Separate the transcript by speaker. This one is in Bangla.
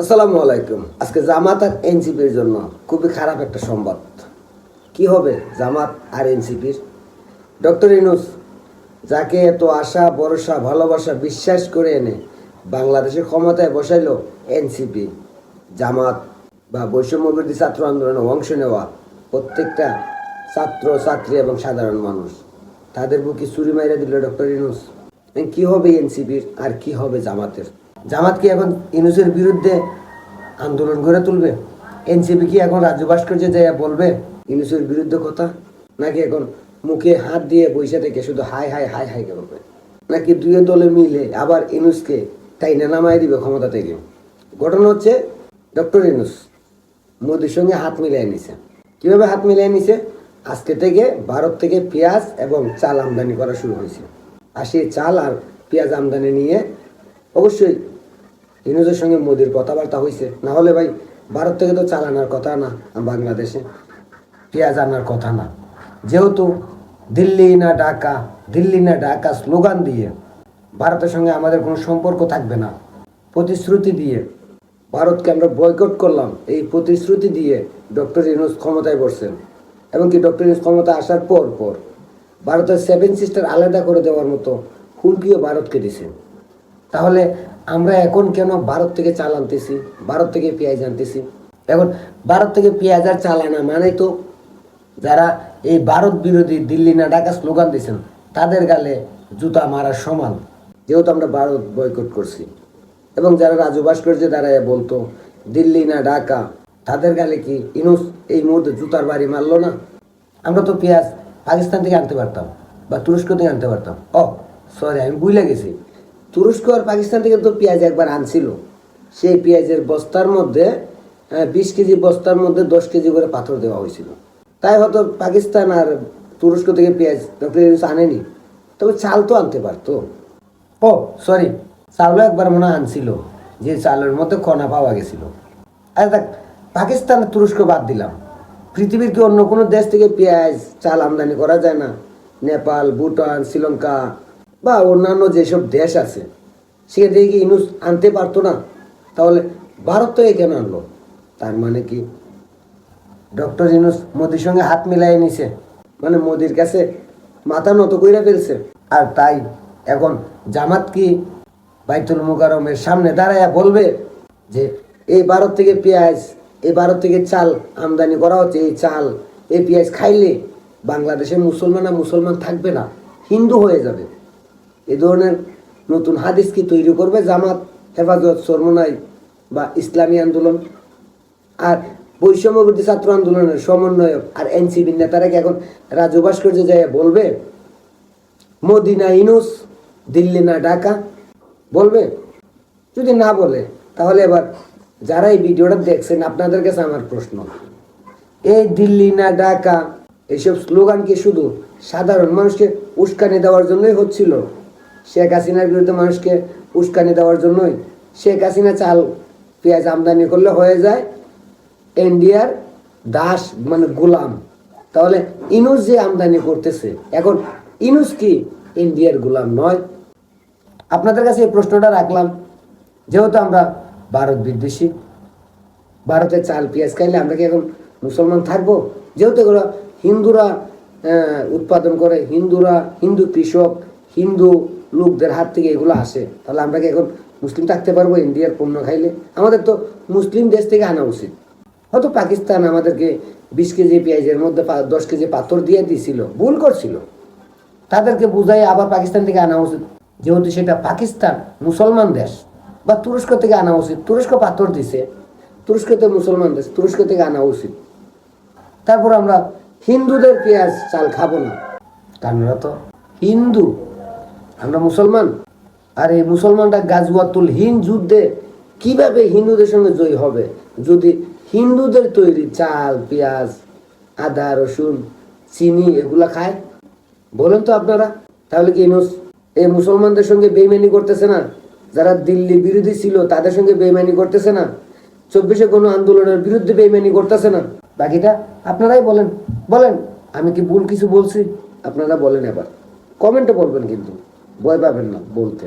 Speaker 1: আসসালামু আলাইকুম। আজকে জামাত আর এনসিপির জন্য খুবই খারাপ একটা সংবাদ কি হবে, জামাত আর এনসিপির? ডক্টর ইনুস যাকে এত আশা, ভরসা, ভালোবাসা বিশ্বাস করে এনে বাংলাদেশের ক্ষমতায় বসাইলো এনসিপি, জামাত বা বৈষম্যবিরোধী ছাত্র আন্দোলনে অংশ নেওয়া প্রত্যেকটা ছাত্র, ছাত্রী এবং সাধারণ মানুষ, তাদের বুকে চুরি মাইরা দিল ডক্টর ইনুস কি হবে এনসিপির আর কি হবে জামাতের? জামাত কি এখন ইনুসের বিরুদ্ধে আন্দোলন গড়ে তুলবে? এনসিপি কি এখন রাজ্য ভাস্কর্যে যাইয়া বলবে ইনুসের বিরুদ্ধে কথা? নাকি এখন মুখে হাত দিয়ে বসে থেকে শুধু হাই হাই হাই হাই করবে নাকি দুই দলে মিলে আবার ইনুসকে টাইনে নামাই দিবে, ক্ষমতা থেকে ঘটনা হচ্ছে ডক্টর ইনুস মোদির সঙ্গে হাত মিলিয়ে নিছে। কীভাবে হাত মিলিয়ে নিছে? আজকে থেকে ভারত থেকে পেঁয়াজ এবং চাল আমদানি করা শুরু হয়েছে। আর সেই চাল আর পেঁয়াজ আমদানি নিয়ে অবশ্যই ইনুজের সঙ্গে মোদির কথাবার্তা হয়েছে না হলে ভাই, ভারত থেকে তো চাল আনার কথা না, বাংলাদেশে। পেঁয়াজ আনার কথা না। যেহেতু দিল্লি না ঢাকা, দিল্লি না ঢাকা স্লোগান দিয়ে ভারতের সঙ্গে আমাদের কোনো সম্পর্ক থাকবে না। প্রতিশ্রুতি দিয়ে ভারতকে আমরা বয়কট করলাম। এই প্রতিশ্রুতি দিয়ে ডক্টর ইউনুস ক্ষমতায় বসছেন। এবং কি ডক্টর ইউনুস ক্ষমতা আসার পর পর ভারতের সেভেন সিস্টার আলাদা করে দেওয়ার মতো হুমকিও ভারতকে দিছে। তাহলে আমরা এখন কেন ভারত থেকে চাল আনতেছি? ভারত থেকে পেঁয়াজ আনতেছি। এখন ভারত থেকে পেঁয়াজ আর চাল আনা মানে তো যারা এই ভারত বিরোধী দিল্লি না ঢাকা স্লোগান দিয়েছেন, তাদের গালে জুতা মারার সমান। যেহেতু আমরা ভারত বয়কট করছি। এবং যারা রাজু ভাস্কর্যে দাঁড়ায় বলতো, দিল্লি না ঢাকা তাদের গালে কি ইনুস এই মুহূর্তে জুতার বাড়ি মারলো না? আমরা তো পেঁয়াজ পাকিস্তান থেকে আনতে পারতাম বা তুরস্ক থেকে আনতে পারতাম। ও সরি আমি ভুলে গেছি। তুরস্ক আর পাকিস্তান থেকে তো পেঁয়াজ একবার আনছিল। সেই পেঁয়াজের বস্তার মধ্যে বিশ কেজি বস্তার মধ্যে দশ কেজি করে পাথর দেওয়া হয়েছিল। তাই হয়তো পাকিস্তান আর তুরস্ক থেকে পেঁয়াজ ডক্টর আনেনি। তবে চাল তো আনতে পারতো। ও সরি চালও একবার মনে আনছিল, যে চালের মধ্যে কণা পাওয়া গেছিল। আরে দেখ, পাকিস্তান তুরস্ক বাদ দিলাম। পৃথিবীর কি অন্য কোনো দেশ থেকে পেঁয়াজ, চাল আমদানি করা যায় না? নেপাল, ভুটান, শ্রীলঙ্কা বা অন্যান্য যেসব দেশ আছে, সেখান থেকে কি ইনুস আনতে পারতো না। তাহলে ভারত থেকে কেন আনলো। তার মানে কি? ডক্টর ইনুস মোদির সঙ্গে হাত মিলাই নিছে। মানে মোদির কাছে মাথা নত কইরা ফেলছে। আর তাই এখন জামাত কি বাইতুল মুকারমের সামনে দাঁড়ায়া বলবে যে, এই ভারত থেকে পেঁয়াজ, এই ভারত থেকে চাল আমদানি করা হচ্ছে। এই চাল, এই পেঁয়াজ খাইলে বাংলাদেশের মুসলমান আর মুসলমান থাকবে না। হিন্দু হয়ে যাবে। এই ধরনের নতুন হাদিস কি তৈরি করবে? জামাত, হেফাজত সরমনাই বা ইসলামী আন্দোলন? আর বৈষম্যবর্তী ছাত্র আন্দোলনের সমন্বয়ক আর এনসিবির নেতারা কি এখন রাজু ভাস্কর্য যায় বলবে? মোদি না ইনুস, দিল্লি না ঢাকা? বলবে? যদি না বলে, তাহলে এবার যারা এই ভিডিওটা দেখছেন, আপনাদের কাছে আমার প্রশ্ন। এই দিল্লি না ঢাকা? এইসব স্লোগান কি শুধু সাধারণ মানুষকে উস্কানি দেওয়ার জন্যই হচ্ছিল? শেখ হাসিনার বিরুদ্ধে মানুষকে উস্কানি দেওয়ার জন্যই শেখ হাসিনা চাল পেঁয়াজ আমদানি করলে হয়ে যায় ইন্ডিয়ার দাস মানে গোলাম। তাহলে ইনুস যে আমদানি করতেছে, এখন ইনুস কি ইন্ডিয়ার গোলাম নয়? আপনাদের কাছে এই প্রশ্নটা রাখলাম। যেহেতু আমরা ভারত বিদ্বেষী ভারতের চাল পেঁয়াজ খাইলে আমরা কি এখন মুসলমান থাকব? যেহেতু এগুলো হিন্দুরা উৎপাদন করে, হিন্দুরা, হিন্দু কৃষক, হিন্দু লোকদের হাত থেকে এগুলো আসে। তাহলে আমরা কি এখন মুসলিম থাকতে পারব? ইন্ডিয়ার পণ্য খাইলে? আমাদের তো মুসলিম দেশ থেকে আনা উচিত। হয়তো পাকিস্তান আমাদেরকে বিশ কেজি পেঁয়াজের মধ্যে দশ কেজি পাথর দিয়ে দিছিল। ভুল করছিল। তাদেরকে বুঝাই আবার পাকিস্তান থেকে আনা উচিত। যেহেতু সেটা পাকিস্তান, মুসলমান দেশ, বা তুরস্ক থেকে আনা উচিত। তুরস্ক পাথর দিছে। তুরস্কতে মুসলমান দেশ, তুরস্ক থেকে আনা উচিত। তারপর আমরা হিন্দুদের পেঁয়াজ চাল খাব না। কারণ তো হিন্দু। আমরা মুসলমান? আর এই মুসলমানরা গাজওয়াতুল হিন্দ যুদ্ধে কীভাবে হিন্দুদের সঙ্গে জয়ী হবে? যদি হিন্দুদের তৈরি চাল, পেঁয়াজ, আদা, রসুন, চিনি এগুলা খায়? বলেন তো আপনারা। তাহলে কি এই মুসলমানদের সঙ্গে বেইমানি করতেছে না? যারা দিল্লি বিরোধী ছিল, তাদের সঙ্গে বেইমানি করতেছে না? চব্বিশে কোনো আন্দোলনের বিরুদ্ধে বেইমানি করতেছে না? বাকিটা আপনারাই বলেন। বলেন, আমি কি ভুল কিছু বলছি? আপনারা বলেন এবার। কমেন্টে বলবেন কিন্তু। ভয় পাবেন না বলতে।